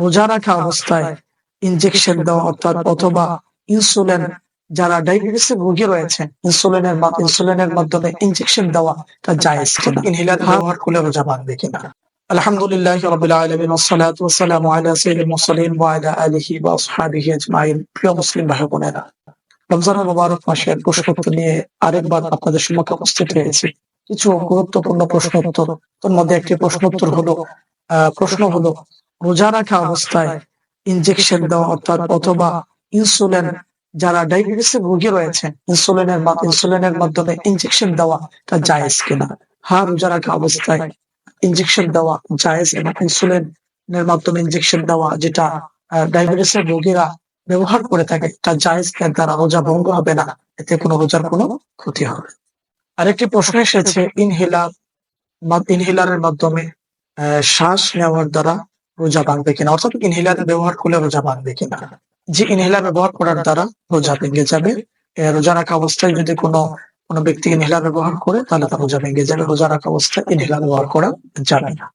রোজা রাখা অবস্থায় ইনজেকশন দেওয়া অর্থাৎ অথবা ইনসুলিন যারা ডায়াবেটিসের রোগী রয়েছে ইনসুলিনের ইনসুলিনের মাধ্যমে ইনজেকশন দেওয়া তা জায়েজ কিনা? ইনহেলার ব্যবহার করলে রোজা বাঁধবে কিনা? আলহামদুলিল্লাহ রাব্বিল আলামিন আলা সাইয়্যিদিল মুরসালিন ওয়া আলা আলিহি ওয়া আসহাবিহি আজমাইন। প্রিয় মুসলিম ভাই বোনেরা মুবারক মাসের নিয়ে আরেকবার আপনাদের সম্মুখে উপস্থিত হয়েছি। কিছু গুরুত্বপূর্ণ প্রশ্নোত্তর। তোর মধ্যে একটি প্রশ্নোত্তর হলো প্রশ্ন হলো রোজা রাখা অবস্থায় ইনজেকশন দেওয়া, অর্থাৎ অথবা ইনসুলিন যারা ডায়াবেটিসের রোগী রয়েছে ইনসুলিনের ইনসুলিনের মাধ্যমে ইনজেকশন দেওয়া তা জায়েজ কিনা? হ্যাঁ রোজা রাখা অবস্থায় ইনজেকশন দেওয়া জায়েজ এবং ইনসুলিনের মাধ্যমে ইনজেকশন দেওয়া যেটা ডায়াবেটিসের রোগীরা ব্যবহার করে থাকে, তা জায়েজ এর দ্বারা রোজা ভঙ্গ হবে না, এতে কোনো রোজার কোনো ক্ষতি হবে আরেকটি প্রশ্ন এসেছে ইনহেলার ইনহেলারের মাধ্যমে শ্বাস নেওয়ার দ্বারা রোজা ভাঙবে কিনা? অর্থাৎ ইনহেলার ব্যবহার করলে রোজা ভাঙবে কিনা? যে ইনহেলার ব্যবহার করার দ্বারা রোজা ভেঙে যাবে। রোজা রাখা অবস্থায় যদি কোনো কোনো ব্যক্তি ইনহেলার ব্যবহার করে, তাহলে তার রোজা ভেঙে যাবে। রোজা রাখা অবস্থায় ইনহেলার ব্যবহার করা যাবে না।